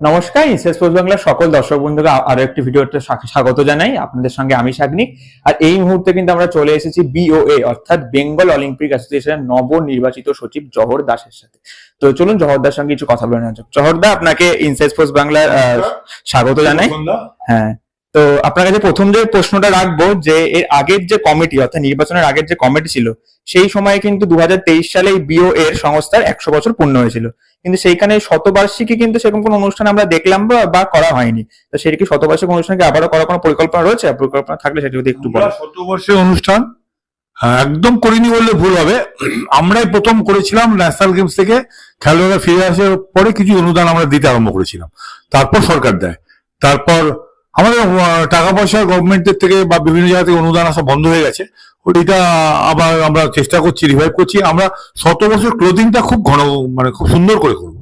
নমস্কার ইনসেস পোস্ট বাংলার সকল দর্শক বন্ধুকে আরও একটি ভিডিওতে স্বাগত জানাই। আপনাদের সঙ্গে আমি সাগনিক। আর এই মুহূর্তে কিন্তু আমরা চলে এসেছি বিওএ অর্থাৎ বেঙ্গল অলিম্পিক অ্যাসোসিয়েশনের নবনির্বাচিত সচিব জহর দাসের সাথে। তো চলুন জহর দাস সঙ্গে কিছু কথা বলে নেওয়া যাক। জহর দা আপনাকে ইনসেস পোস্ট বাংলার স্বাগত জানাই। হ্যাঁ। তো আপনার কাছে প্রথম যে প্রশ্নটা রাখব যে এর আগের যে কমিটি অর্থাৎ নির্বাচনের আগের যে কমিটি ছিল সেই সময় কিন্তু দুহাজার তেইশ সালে বিও এর সংস্থার একশো বছর পূর্ণ হয়েছিল। কিন্তু সেইখানে শতবার্ষিকী কিন্তু সেরকম কোনো অনুষ্ঠান আমরা দেখলাম বা বা করা হয়নি। তো সেটা কি শতবার্ষিক অনুষ্ঠানকে আবারও করার কোনো পরিকল্পনা রয়েছে? পরিকল্পনা থাকলে সেটা যদি একটু বলেন। শতবর্ষের অনুষ্ঠান হ্যাঁ, একদম করিনি বললে ভুল হবে। আমরাই প্রথম করেছিলাম ন্যাশনাল গেমস থেকে খেলোয়াড়রা ফিরে আসার পরে কিছু অনুদান আমরা দিতে আরম্ভ করেছিলাম। তারপর সরকার দেয়। তারপর আমাদের টাকা পয়সা গভর্নমেন্টের থেকে বা বিভিন্ন জায়গা থেকে অনুদান আসা বন্ধ হয়ে গেছে। ওইটা আবার আমরা চেষ্টা করছি রিভাইভ করছি। আমরা শত বছর ক্লোদিংটা খুব ঘন মানে খুব সুন্দর করে করব।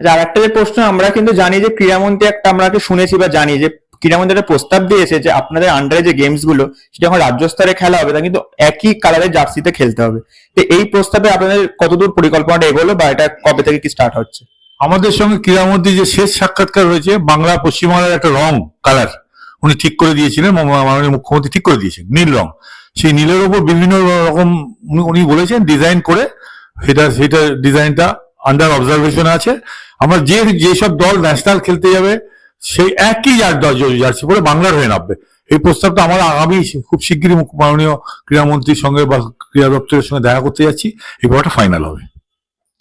আচ্ছা, আর একটা যে প্রশ্ন আমরা কিন্তু জানি যে ক্রীড়ামন্ত্রী একটা আমরা শুনেছি বা জানি যে ক্রীড়ামন্ত্রী একটা প্রস্তাব দিয়েছে যে আপনাদের আন্ডারে যে গেমসগুলো সেটা যখন রাজ্য স্তরে খেলা হবে তা কিন্তু একই কালারের জার্সিতে খেলতে হবে। তো এই প্রস্তাবে আপনাদের কতদূর পরিকল্পনাটা এগোলো বা এটা কবে থেকে কি স্টার্ট হচ্ছে? আমাদের সঙ্গে ক্রীড়ামন্ত্রী যে শেষ সাক্ষাৎকার হয়েছে, বাংলা পশ্চিমবাংলার একটা রং কালার উনি ঠিক করে দিয়েছিলেন মাননীয় মুখ্যমন্ত্রী ঠিক করে দিয়েছেন, নীল রং। সেই নীলের ওপর বিভিন্ন রকম উনি- বলেছেন ডিজাইন করে সেটা সেটা ডিজাইনটা আন্ডার অবজারভেশন আছে। আমরা যে যেসব দল ন্যাশনাল খেলতে যাবে, সেই একই জার্সি পরে বাংলার হয়ে নামবে। এই প্রস্তাবটা আমরা আগামী খুব শিগগিরই মাননীয় ক্রীড়ামন্ত্রীর সঙ্গে বা ক্রীড়া দপ্তরের সঙ্গে দেখা করতে যাচ্ছি, এই ব্যাপারটা ফাইনাল হবে।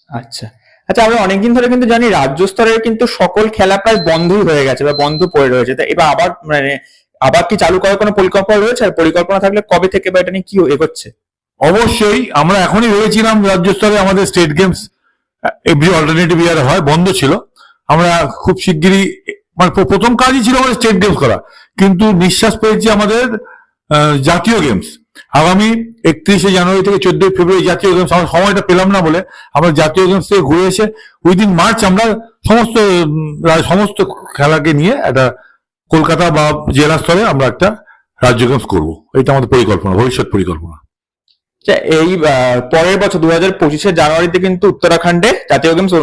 আচ্ছা। আচ্ছা আমরা অনেকদিন ধরে কিন্তু জানি রাজ্য স্তরের কিন্তু সকল খেলা প্রায় বন্ধই হয়ে গেছে বা বন্ধ পড়ে রয়েছে। তো এবার আবার মানে আবার কি চালু করার কোনো পরিকল্পনা রয়েছে? আর পরিকল্পনা থাকলে কবে থেকে বা এটা নিয়ে কি এগোচ্ছে? অবশ্যই, আমরা এখনই ভেবেছিলাম রাজ্য স্তরে আমাদের state games every alternative year হয়, বন্ধ ছিল। আমরা খুব শিগগিরই মানে প্রথম কাজই ছিল আমাদের স্টেট গেমস করা। কিন্তু নিঃশ্বাস পেয়েছি আমাদের জাতীয় গেমস আগামী একত্রিশে জানুয়ারি থেকে চোদ্দই ফেব্রুয়ারি জাতীয় গেমস আমরা সময়টা পেলাম না বলে আমরা জাতীয় গেমস থেকে ঘুরে এসে উইদিন মার্চ আমরা সমস্ত সমস্ত খেলাকে নিয়ে একটা কলকাতা বা জেলা স্তরে আমরা একটা রাজ্য গেমস করব। এটা আমাদের পরিকল্পনা ভবিষ্যৎ পরিকল্পনা। আচ্ছা, এই পরের বছর দু হাজার পঁচিশে জানুয়ারিতে কিন্তু উত্তরাখণ্ডে জাতীয় গেমস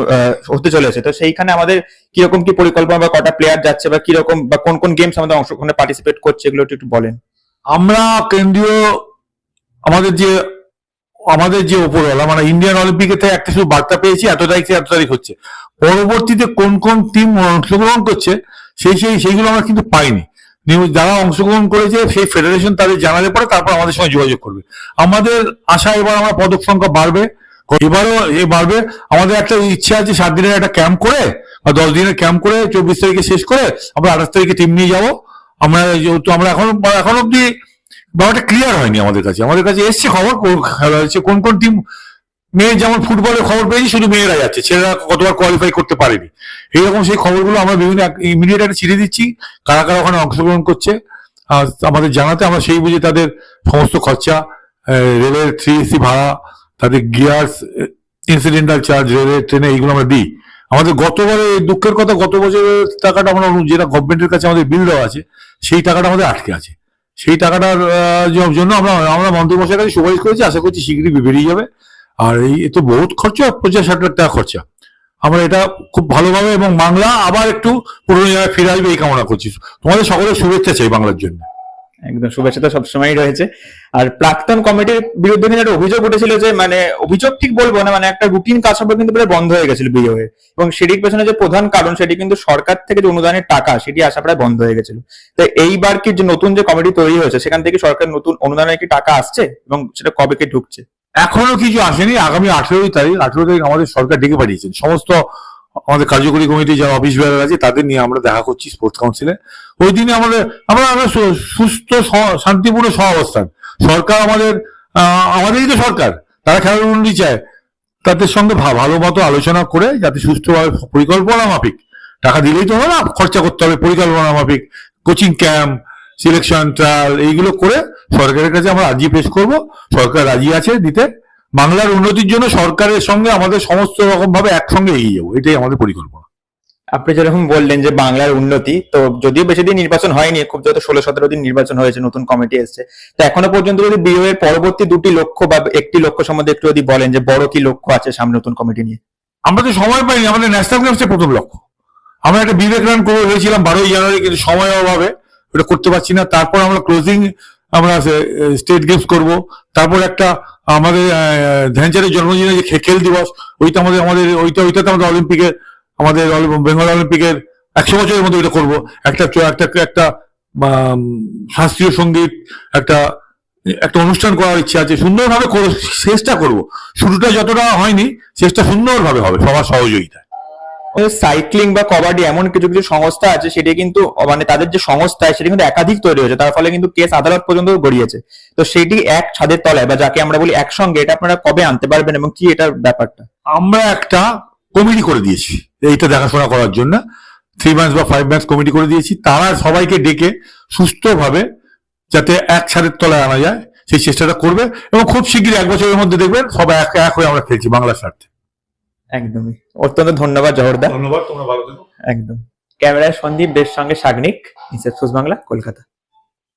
হতে চলেছে। তো সেইখানে আমাদের কীরকম কি পরিকল্পনা বা কটা প্লেয়ার যাচ্ছে বা কীরকম বা কোন কোন গেমস আমাদের অংশগ্রহণে পার্টিসিপেট করছে এগুলো একটু একটু বলেন। আমরা কেন্দ্রীয় আমাদের যে আমাদের যে ওপরওয়ালা মানে ইন্ডিয়ান অলিম্পিকের থেকে একটা শুধু বার্তা পেয়েছি, এত তারিখ এত তারিখ হচ্ছে। পরবর্তীতে কোন কোন টিম অংশগ্রহণ করছে, সেই সেই, সেইগুলো আমরা কিন্তু পাইনি। যারা অংশগ্রহণ করেছে, সেই ফেডারেশন তাদের জানালে পরে তারপর আমাদের সঙ্গে যোগাযোগ করবে। আমাদের আশা এবার আমরা পদক সংখ্যা বাড়বে। এবারও এ বাড়বে। আমাদের একটা ইচ্ছা আছে সাত দিনের একটা ক্যাম্প করে, বা দশ দিনের ক্যাম্প করে, চব্বিশ তারিখে শেষ করে আমরা আঠাশ তারিখে টিম নিয়ে যাব। আমরা যেহেতু আমরা এখন এখন অব্দি ব্যাপারটা ক্লিয়ার হয়নি আমাদের কাছে। আমাদের কাছে এসছে খবর খেলা হচ্ছে, কোন কোন টিম মেয়ে যেমন ফুটবলের খবর পেয়েছি, শুধু মেয়েরা যাচ্ছে, ছেলেরা কতবার কোয়ালিফাই করতে পারেনি। এইরকম সেই খবরগুলো আমরা বিভিন্ন ইমিডিয়েট একটা ছিঁড়ে দিচ্ছি, কারা কারা ওখানে অংশগ্রহণ করছে, আর আমাদের জানাতে আমরা সেই বুঝে তাদের সমস্ত খরচা রেলের থ্রি এসি ভাড়া, তাদের গিয়ার্স ইনসিডেন্টাল চার্জ রেলের ট্রেনে এইগুলো আমরা দিই। আমাদের গতবারে দুঃখের কথা, গত বছরের টাকাটা আমরা যেটা গভর্নমেন্টের কাছে আমাদের বিল দেওয়া আছে, সেই টাকাটা আমাদের আটকে আছে। সেই টাকাটার জন্য আমরা আমরা মন্ত্রীমশাই কাছে সুপারিশ করেছি। আশা করছি শীঘ্রই বেরিয়ে যাবে। আর এই, এ তো বহুত খরচা, পঞ্চাশ ষাট লাখ টাকা খরচা। আমরা এটা খুব ভালোভাবে এবং বাংলা আবার একটু পুরনো জায়গায় ফিরে আসবে এই কামনা করছি। তোমাদের সকলের শুভেচ্ছা চাই বাংলার জন্য। একদম শুভেচ্ছা তো সবসময়ই রয়েছে। আর প্রাক্তন কমিটির বিরুদ্ধে কিন্তু একটা অভিযোগ উঠেছিল যে মানে অভিযোগ ঠিক বলব না মানে একটা রুটিন কাজ সব কিন্তু প্রায় বন্ধ হয়ে গেছিল বিয়ে হয়ে এবং সেটির পেছনে যে প্রধান কারণ, সেটি কিন্তু সরকার থেকে যে অনুদানের টাকা, সেটি আসা প্রায় বন্ধ হয়ে গেছিল। তো এইবার কি যে নতুন যে কমিটি তৈরি হয়েছে, সেখান থেকে সরকার নতুন অনুদানের কি টাকা আসছে? এবং সেটা কবে কে ঢুকছে? এখনও কিছু আসেনি। আগামী আঠেরোই তারিখ আঠেরো তারিখ আমাদের সরকার ডেকে পাঠিয়েছেন সমস্ত আমাদের কার্যকরী কমিটি যারা অফিস বেয়ার আছে, তাদের নিয়ে আমরা দেখা করছি স্পোর্টস কাউন্সিলে ওই দিনে আমাদের, আমরা আমরা সুস্থ শান্তিপূর্ণ সহাবস্থান। সরকার আমাদের আমাদেরই তো সরকার। তারা খেলার উন্নতি চায়। তাদের সঙ্গে ভালো মতো আলোচনা করে যাতে সুস্থভাবে পরিকল্পনা মাফিক। টাকা দিলেই তো হবে না, খরচা করতে হবে, পরিকল্পনা মাফিক। কোচিং ক্যাম্প সিলেকশন ট্রায়াল এইগুলো করে সরকারের কাছে আমরা আর্জি পেশ করব। সরকার রাজি আছে দিতে। বাংলার উন্নতির জন্য সরকারের সঙ্গে আমাদের সমস্ত রকম ভাবে একসঙ্গে এগিয়ে যাব এটাই আমাদের পরিকল্পনা। আপনি যেরকম বললেন যে বাংলার উন্নতি তো যদিও বেশি দিন নির্বাচন হয়নি খুব যত ষোলো সতেরো দিন নির্বাচন হয়েছে নতুন কমিটি এসছে তো এখনও পর্যন্ত যদি বিও এর পরবর্তী দুটি লক্ষ্য বা একটি লক্ষ্য সম্বন্ধে একটু যদি বলেন যে বড় কি লক্ষ্য আছে সামনে নতুন কমিটি নিয়ে? আমরা তো সময় পাইনি আমাদের ন্যাশনাল গেমসে প্রথম লক্ষ্য। আমরা একটা বিবেক রান করে হয়েছিলাম বারোই জানুয়ারি কিন্তু সময় অভাবে ওটা করতে পারছি না। তারপর আমরা ক্লোজিং আমরা স্টেট গেমস করব। তারপর একটা আমাদের আহ, ধ্যানচাঁদের জন্মদিনে যে খেল দিবস ওইটা আমাদের আমাদের ওইটা ওইটাতে আমাদের অলিম্পিকের আমাদের বেঙ্গল অলিম্পিকের একশো বছরের মধ্যে ওইটা করব। একটা একটা একটা শাস্ত্রীয় সংগীত একটা একটা অনুষ্ঠান করার ইচ্ছা আছে। সুন্দরভাবে শেষটা করব। শুরুটা যতটা হয়নি শেষটা সুন্দরভাবে হবে সবার সহযোগিতা সাইক্লিং বা কবাডি এমন কিছু কিছু সংস্থা আছে, সেটি কিন্তু মানে তাদের যে সংস্থা সেটি কিন্তু একাধিক তৈরি হয়েছে। তার ফলে কিন্তু কেস আদালত পর্যন্ত গড়িয়েছে। তো সেটি এক ছাদের তলায় বা যাকে আমরা বলি একসঙ্গে, এটা আপনারা কবে আনতে পারবেন এবং কি এটার ব্যাপারটা? আমরা একটা কমিটি করে দিয়েছি, এইটা দেখাশোনা করার জন্য। থ্রি মান্থস বা ফাইভ মান্থস কমিটি করে দিয়েছি। তারা সবাইকে ডেকে সুস্থভাবে যাতে এক ছাদের তলায় আনা যায়, সেই চেষ্টাটা করবে এবং খুব শিগগিরই এক বছরের মধ্যে দেখবেন সবাই এক এক হয়ে আমরা খেলছি বাংলার স্বার্থে। একদমই। অত্যন্ত ধন্যবাদ জহরদা ধন্যবাদ তোমরা ভালো থেকো। একদম। ক্যামেরায় সন্দীপ বেশ সঙ্গে সাগনিক ইনসেপসোস বাংলা কলকাতা।